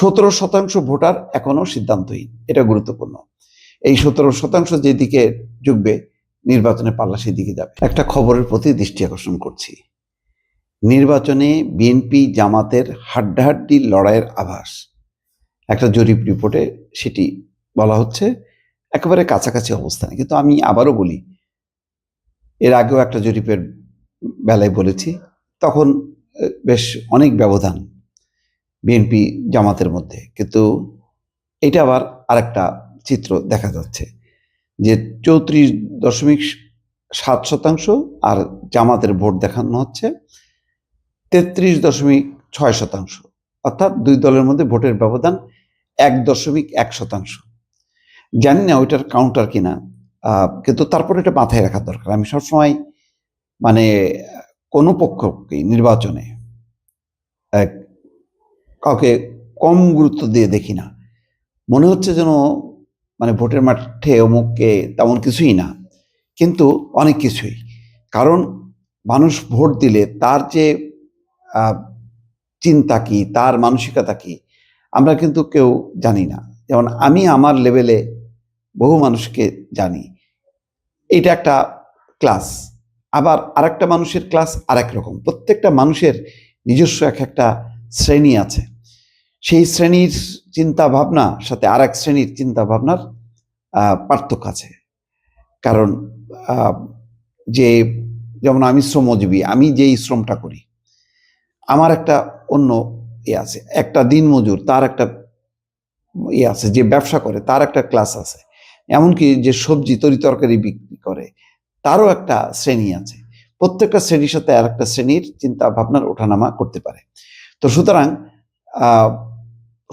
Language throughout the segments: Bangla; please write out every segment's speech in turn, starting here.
সতেরো শতাংশ ভোটার এখনও সিদ্ধান্তহীন। এটা গুরুত্বপূর্ণ। এই সতেরো শতাংশ যেদিকে ঝুঁকবে নির্বাচনে পাল্লা সেদিকে যাবে। একটা খবরের প্রতি দৃষ্টি আকর্ষণ করছি। নির্বাচনে বিএনপি জামাতের হাড্ডাহাড্ডি লড়াইয়ের আভাস। একটা জরিপ রিপোর্টে সেটি বলা হচ্ছে, একেবারে কাছাকাছি অবস্থানে। কিন্তু আমি আবারও বলি, এর আগেও একটা জরিপের বেলায় বলেছি, তখন বেশ অনেক ব্যবধান বিএনপি জামাতের মধ্যে। কিন্তু এটা আবার আরেকটা চিত্র দেখা যাচ্ছে যে চৌত্রিশ দশমিক সাত শতাংশ আর জামাতের ভোট দেখানো হচ্ছে তেত্রিশ দশমিক ছয় শতাংশ। অর্থাৎ দুই দলের মধ্যে ভোটের ব্যবধান এক দশমিক এক শতাংশ। জানি না ওইটার কাউন্টার কিনা কিন্তু তারপরে এটা মাথায় রাখা দরকার। আমি সবসময় মানে কোনো পক্ষকে নির্বাচনে কাউকে কম গুরুত্ব দিয়ে দেখি না। মনে হচ্ছে যেন মানে ভোটের মাঠে অমুককে তেমন কিছুই না, কিন্তু অনেক কিছুই। কারণ মানুষ ভোট দিলে তার যে চিন্তা কি, তার মানসিকতা কি, আমরা কিন্তু কেউ জানি না। যেমন আমি আমার লেভেলে বহু মানুষকে জানি। এটা একটা ক্লাস। আবার আরেকটা মানুষের ক্লাস আরেক রকম। প্রত্যেকটা মানুষের নিজস্ব এক একটা শ্রেণি আছে। সেই শ্রেণির চিন্তা ভাবনা সাথে আর এক শ্রেণির চিন্তা ভাবনার পার্থক্য আছে। কারণ যে যেমন আমি শ্রমজীবী, আমি যেই শ্রমটা করি, আমার একটা অন্য ইয়ে আছে, একটা দিনমজুর, তার একটা ইয়ে আছে, যে ব্যবসা করে, তার একটা ক্লাস আছে। এমনকি যে সবজি, তরি তরকারি বিক্রি করে, তারও একটা শ্রেণি আছে। প্রত্যেকটা শ্রেণির সাথে আর একটা শ্রেণির চিন্তা ভাবনার ওঠানামা করতে পারে। তো সুতরাং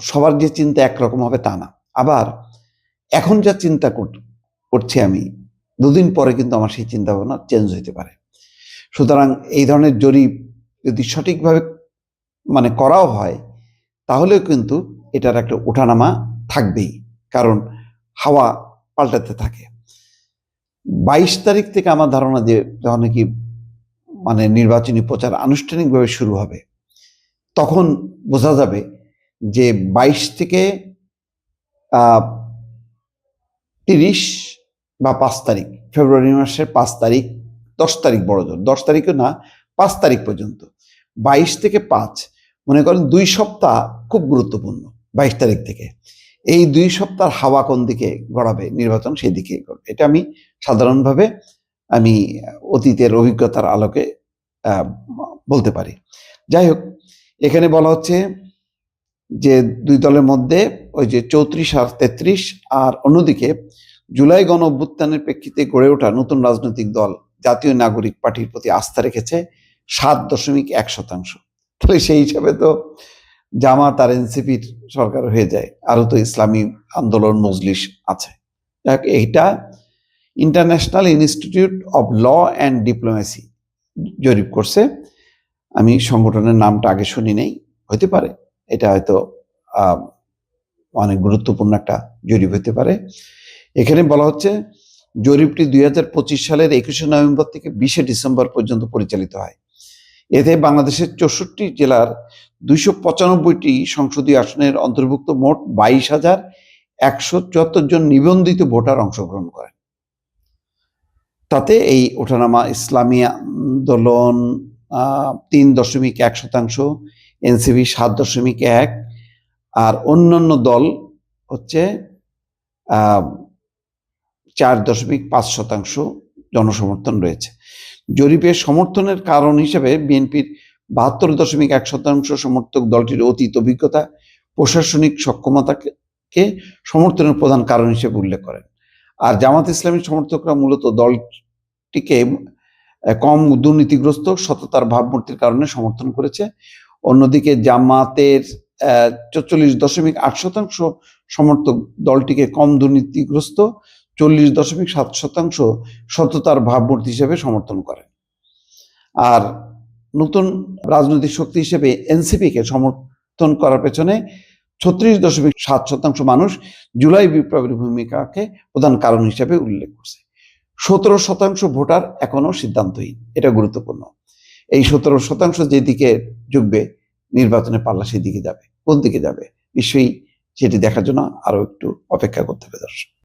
সবার যে চিন্তা একরকম হবে তা না। আবার এখন যা চিন্তা কর- করছি আমি, দুদিন পরে কিন্তু আমার সেই চিন্তা ভাবনা চেঞ্জ হতে পারে। সুতরাং এই ধরনের জরিপ যদি সঠিকভাবে মানে করাও হয়, তাহলেও কিন্তু এটার একটা ওঠানামা থাকবেই, কারণ হাওয়া পাল্টাতে থাকে। বাইশ তারিখ থেকে আমার ধারণা যে যখন নাকি মানে নির্বাচনী প্রচার আনুষ্ঠানিকভাবে শুরু হবে, তখন বোঝা যাবে যে বাইশ থেকে তিরিশ বা পাঁচ তারিখ, ফেব্রুয়ারি মাসের পাঁচ তারিখ, দশ তারিখ বড় জোর, দশ তারিখও না, পাঁচ তারিখ পর্যন্ত। বাইশ থেকে পাঁচ, মনে করেন দুই সপ্তাহ খুব গুরুত্বপূর্ণ বাইশ তারিখ থেকে। এই দুই সপ্তাহ হাওয়া কোন দিকে গড়াবে, নির্বাচন সেই দিকে গড়বে। এটা আমি সাধারণভাবে আমি অতীতের অভিজ্ঞতার আলোকে বলতে পারি। যাই হোক, এখানে বলা হচ্ছে যে দুই দলের মধ্যে ওই যে চৌত্রিশ আর তেত্রিশ আর অন্যদিকে জুলাই গণ অভ্যুত্থানের প্রেক্ষিতে গড়ে ওঠা নতুন রাজনৈতিক দল জাতীয় নাগরিক পার্টির প্রতি আস্থা রেখেছে সাত দশমিক এক শতাংশ। তাহলে সেই হিসাবে তো জামাত আর এনসিপির সরকার হয়ে যায়, আরও তো ইসলামী আন্দোলন, মজলিস আছে। এইটা international institute of law and diplomacy জরিপ করছে। আমি সংগঠনের নামটা আগে শুনি নেই হতে পারে। এটা হয়তো অনেক গুরুত্বপূর্ণ একটা জরিপ হতে পারে। এখানে বলা হচ্ছে, জরিপটি দুই হাজার পঁচিশ সালের একুশে নভেম্বর থেকে বিশে ডিসেম্বর পর্যন্ত পরিচালিত হয়। এতে বাংলাদেশের চৌষট্টি জেলার দুইশো পঁচানব্বইটি সংসদীয় আসনের অন্তর্ভুক্ত মোট বাইশ হাজার একশো চুয়াত্তর জন নিবন্ধিত ভোটার অংশগ্রহণ করেন। তাতে এই ওঠানামা ইসলামী আন্দোলন তিন দশমিক এক শতাংশ এনসিবি সাত দশমিক এক। আর অন্যান্য দল হচ্ছে চার দশমিক পাঁচ শতাংশ জনসমর্থন রয়েছে। জরিপের সমর্থনের কারণ হিসেবে বিএনপির বাহাত্তর দশমিক এক শতাংশ সমর্থক দলটির অতীত অভিজ্ঞতা, প্রশাসনিক সক্ষমতাকে সমর্থনের প্রধান কারণ হিসেবে উল্লেখ করেন। আর জামাত ইসলামী সমর্থকরা মূলত দলটিকে কম দুর্নীতিগ্রস্ত, সততার ভাবমূর্তির কারণে সমর্থন করেছে। অন্যদিকে জামাতের চল্লিশ দশমিক আট শতাংশ সমর্থক দলটিকে কম দুর্নীতিগ্রস্ত, চল্লিশ দশমিক সাত শতাংশ সততার ভাবমূর্তি হিসেবে সমর্থন করেন। আর নতুন রাজনৈতিক শক্তি হিসেবে এনসিপিকে সমর্থন করার পেছনে ছত্রিশ দশমিক সাত শতাংশ মানুষ জুলাই বিপ্লবের ভূমিকাকে প্রধান কারণ হিসেবে উল্লেখ করছে। সতেরো শতাংশ ভোটার এখনও সিদ্ধান্তহীন। এটা গুরুত্বপূর্ণ। এই সতেরো শতাংশ যেদিকে ঝুঁকবে নির্বাচনে পাল্লা সেদিকে যাবে, কোন দিকে যাবে? নিশ্চয়ই সেটি দেখার জন্য আরও একটু অপেক্ষা করতে হবে দর্শক।